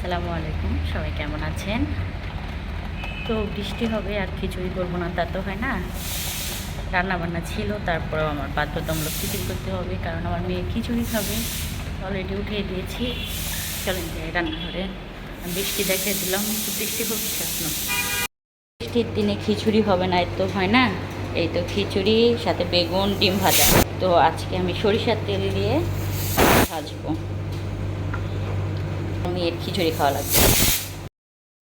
আসসালামু আলাইকুম, সবাই কেমন আছেন? তো বৃষ্টি হবে, আর খিচুড়ি করব না, তা তো হয় না। রান্না বান্না ছিল, তারপরেও আমার বাধ্যতামূলক খিচুড়ি করতে হবে, কারণ আমার মেয়ে খিচুড়ি খাবে। অলরেডি উঠিয়ে দিয়েছি। চলেন যাই রান্নাঘরে। বৃষ্টি দেখে দিলাম বৃষ্টি হচ্ছে এখনও। বৃষ্টির দিনে খিচুড়ি হবে না এর তো হয় না। এই তো খিচুড়ি, সাথে বেগুন, ডিম ভাজা। তো আজকে আমি সরিষার তেল দিয়ে ভাজবো। এর খিচুড়ি খাওয়া লাগবে।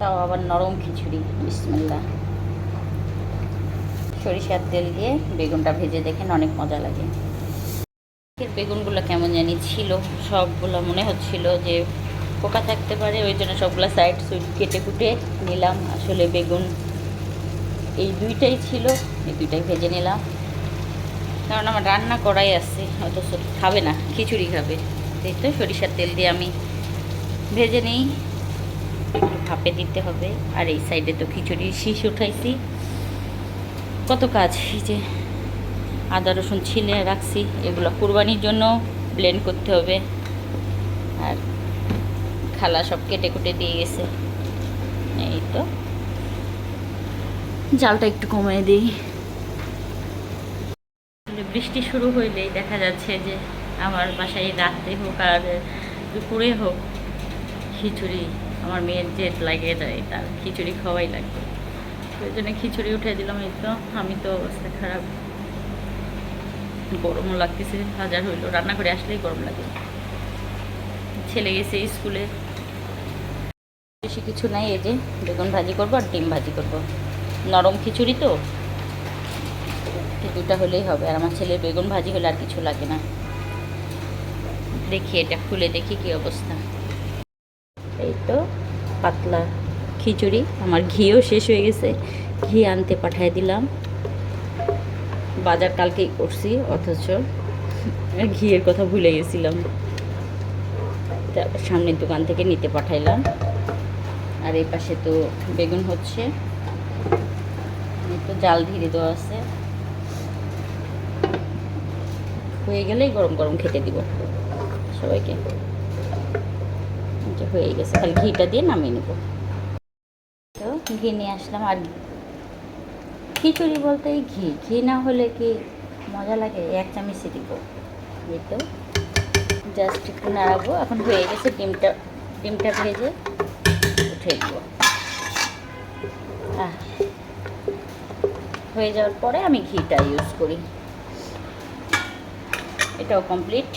তাও আবার নরম খিচুড়ি বিসমিল্লা সরিষার তেল দিয়ে বেগুনটা ভেজে দেখেন অনেক মজা লাগে। বেগুনগুলো কেমন জানি ছিল, সবগুলো মনে হচ্ছিল যে পোকা থাকতে পারে, ওই জন্য সবগুলো সাইড সুইড কেটে কুটে নিলাম। আসলে বেগুন এই দুইটাই ছিল, এই দুইটাই ভেজে নিলাম। কারণ আমার রান্না করাই আছে, অথচ খাবে না, খিচুড়ি খাবে। এই তো সরিষার তেল দিয়ে আমি ভেজে নিই। ভাপে দিতে হবে। আর এই সাইডে তো খিচুড়ির শীষ উঠাইছি। কত কাজ, এই যে আদা, রসুন ছিলে রাখছি। এগুলো কুরবানির জন্য ব্লেন্ড করতে হবে। আর খালা সব কেটে কুটে দিয়ে গেছে। এই তো। জালটা একটু কমিয়ে দিই। বৃষ্টি শুরু হইলেই দেখা যাচ্ছে যে আমার বাসায় রাতে হোক আর দুপুরে হোক খিচুড়ি, আমার মেয়ের জেদ লাগিয়ে দেয়, তার খিচুড়ি খাওয়াই লাগবে। ওই জন্য খিচুড়ি উঠে দিলাম, এই তো, আমি তো অবস্থা খারাপ। গরমও লাগতেছে, হাজার হইল রান্না করে আসলেই গরম লাগে। ছেলে গেছে স্কুলে। বেশি কিছু নাই, এই যে বেগুন ভাজি করব আর ডিম ভাজি করব। নরম খিচুড়ি তো। দুটা হলেই হবে, আর আমার ছেলের বেগুন ভাজি হলে আর কিছু লাগে না। দেখি, এটা খুলে দেখি কি অবস্থা। এই তো পাতলা খিচুড়ি। আমার ঘিও শেষ হয়ে গেছে। ঘি আনতে পাঠিয়ে দিলাম। বাজার কালকেই করছি, অথচ ঘিয়ের কথা ভুলে গেছিলাম। সামনের দোকান থেকে নিতে পাঠাইলাম। আর এই পাশে তো বেগুন হচ্ছে। তো জাল ধীরে দেওয়া আছে। হয়ে গেলেই গরম গরম খেতে দিব সবাইকে। এটা হয়ে গেছে। খালি ঘিটা দিয়ে নামিয়ে নেব। তো ঘি নিয়ে আসলাম। আর খিচুড়ি বলতে এই ঘি। ঘি না হলে কি মজা লাগে? এক চামচে দিব। এই তো জাস্ট একটু নাড়াবো। এখন হয়ে গেছে ডিমটা ডিমটা ভেজে উঠে দিব হয়ে যাওয়ার পরে আমি ঘিটা ইউজ করি। এটাও কমপ্লিট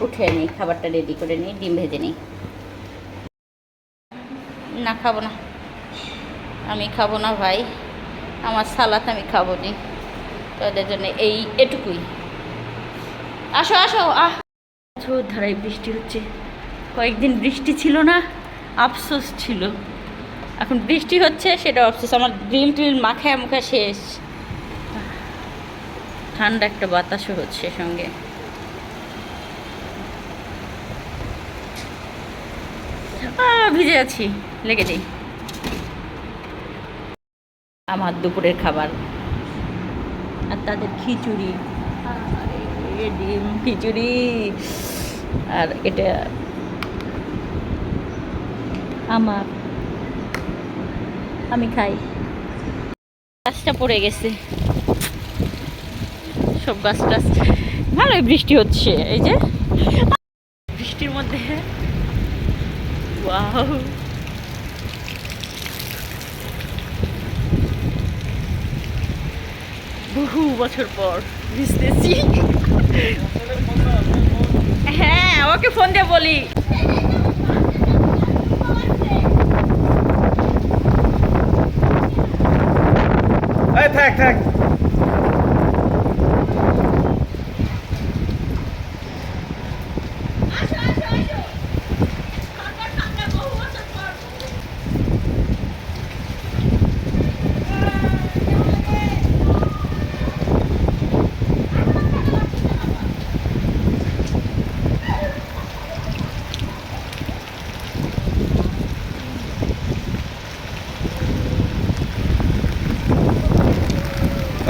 উঠে নিই, খাবারটা রেডি করে নিই, ডিম ভেজে নিই। না, খাব না। আমি খাব না ভাই, আমার সালাদ আমি খাব নি তাদের জন্য এই এটুকুই। আসো আসো, আহ। ধারায় বৃষ্টি হচ্ছে। কয়েকদিন বৃষ্টি ছিল না, আফসোস ছিল। এখন বৃষ্টি হচ্ছে সেটা আফসোস। আমার গ্রিল টিল মাখায় মুখা শেষ। ঠান্ডা একটা বাতাসও হচ্ছে সঙ্গে আহ, ভিজে আছি, লেগে যাই আমার দুপুরের খাবার। আর তাদের খিচুড়ি। ডিম, খিচুড়ি। আর এটা আমার। আমি খাই। গাছটা পড়ে গেছে। সব গাছ টাছ ভালোই বৃষ্টি হচ্ছে, এই যে বৃষ্টির মধ্যে ওয়াও বহু বছর পর ভিজতেছি হ্যাঁ ওকে ফোন দিয়ে বলি। থাক থাক।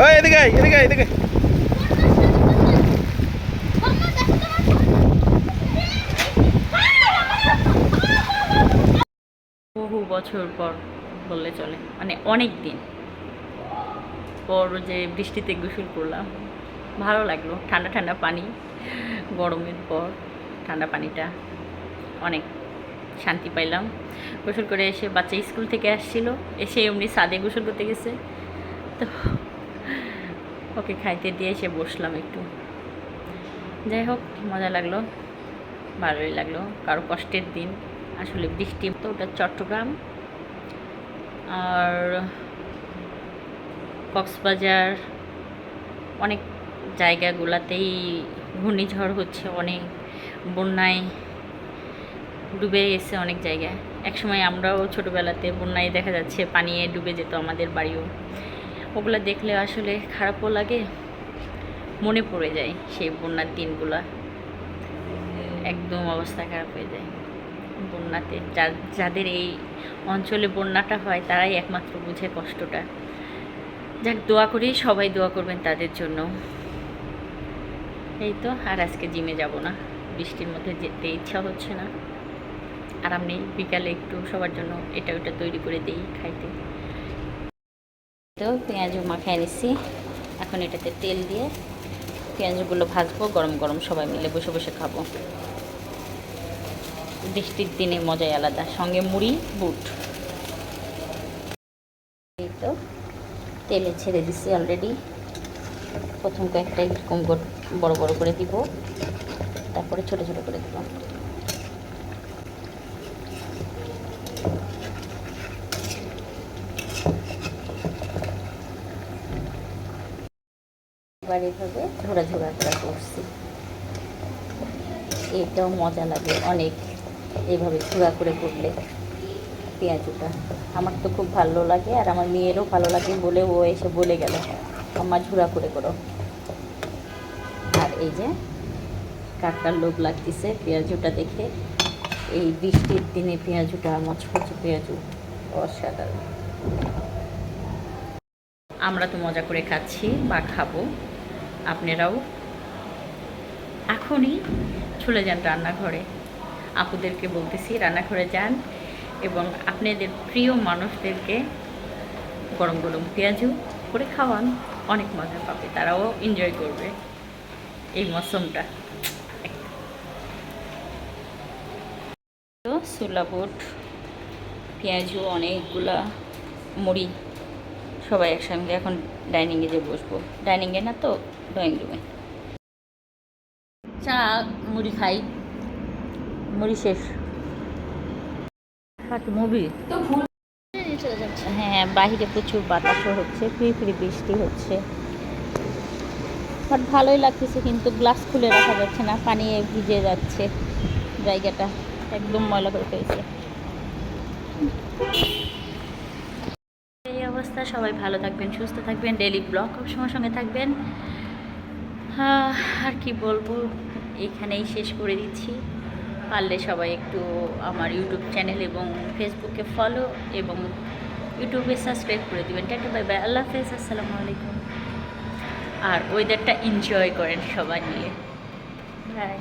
আয়। বছর পর বললে চলে মানে অনেক দিন পর যে বৃষ্টিতে গোসল করলাম, ভালো লাগল। ঠান্ডা ঠান্ডা পানি, গরমের পর ঠান্ডা পানিটা অনেক শান্তি পাইলাম। গোসল করে এসে বাচ্চা স্কুল থেকে আসছিল, এসে এমনি সাদে গোসল করতে গেছে। তো ওকে খাইতে দিয়ে এসে বসলাম একটু। যাই হোক, মজা লাগল, ভালোই লাগল। কারও কষ্টের দিন, আসলে বৃষ্টি তো ওটা চট্টগ্রাম। আর কক্সবাজার, অনেক জায়গাগুলোতেই ঘূর্ণিঝড় হচ্ছে, অনেক বন্যায় ডুবে গেছে অনেক জায়গায়। একসময় আমরাও ছোটোবেলাতে বন্যায় দেখা যাচ্ছে, পানিয়ে ডুবে যেত আমাদের বাড়িও। ওগুলো দেখলে আসলে খারাপও লাগে, মনে পড়ে যায় সেই বন্যার দিনগুলা। একদম অবস্থা খারাপ হয়ে যায়। বন্যাতে যাদের এই অঞ্চলে বন্যাটা হয় তারাই একমাত্র বুঝে কষ্টটা। যাক, দোয়া করি সবাই দোয়া করবেন তাদের জন্য। এই তো, আর আজকে জিমে যাব না। বৃষ্টির মধ্যে যেতে ইচ্ছা হচ্ছে না। আরাম নেই, বিকালে একটু সবার জন্য এটা ওটা তৈরি করে দিই খাইতে। তো পেঁয়াজও মাখায় নিচ্ছি এখন এটাতে তেল দিয়ে পেঁয়াজগুলো ভাজবো, গরম গরম সবাই মিলে বসে বসে খাব। বৃষ্টির দিনে মজাই আলাদা, সঙ্গে মুড়ি, বুট। এই তো, তেলে ছেড়ে দিচ্ছি অলরেডি প্রথম কয়েকটা এরকম বড় বড় করে দিব, তারপরে ছোট ছোট করে দিব। এবার এভাবে ঝোড়া ঝোড়া করে করছি। এটাও মজা লাগে অনেক এইভাবে ঝোড়া করে করলে পেঁয়াজুটা। আমার তো খুব ভালো লাগে আর আমার মেয়েরও ভালো লাগে বলে ও এসে বলে গেল আমার ঝুড়া করে করো। আর এই যে কাকার লোভ লাগতেছে পেঁয়াজুটা দেখে। এই বৃষ্টির দিনে পেঁয়াজুটা, মচমচে পেঁয়াজু, অসাধারণ। আমরা তো মজা করে খাচ্ছি বা খাব। আপনারাও এখনই চলে যান রান্নাঘরে। আপুদেরকে বলতেছি, রান্নাঘরে যান এবং আপনাদের প্রিয় মানুষদেরকে গরম গরম পেঁয়াজু করে খাওয়ান। অনেক মজা পাবে, তারাও এনজয় করবে এই মৌসুমটা। তো সুলাবুট পেঁয়াজু, অনেকগুলা মুড়ি সবাই একসঙ্গে এখন ডাইনিংয়ে যে বসবো। ডাইনিংয়ে না তো ড্রয়িং রুমে চা মুড়ি খাই। মুড়ি শেষ। মুভি হ্যাঁ বাহিরে প্রচুর বাতাসও হচ্ছে ফ্রি বৃষ্টি হচ্ছে। বাট ভালোই লাগতেছে কিন্তু গ্লাস খুলে রাখা যাচ্ছে না পানি ভিজে যাচ্ছে জায়গাটা। একদম ময়লা করে ফেলছে অবস্থা, সবাই ভালো থাকবেন, সুস্থ থাকবেন ডেলি ব্লগ সঙ্গে সঙ্গে থাকবেন। আর কি বলব, এখানেই শেষ করে দিচ্ছি। পারলে সবাই একটু আমার ইউটিউব চ্যানেল এবং ফেসবুকে ফলো এবং ইউটিউবে সাবস্ক্রাইব করে দেবেন। টাটা বাই বাই আল্লাহ হাফেজ, আসসালামু আলাইকুম। আর ওয়েদারটা এনজয় করেন সবাই মিলে। বাই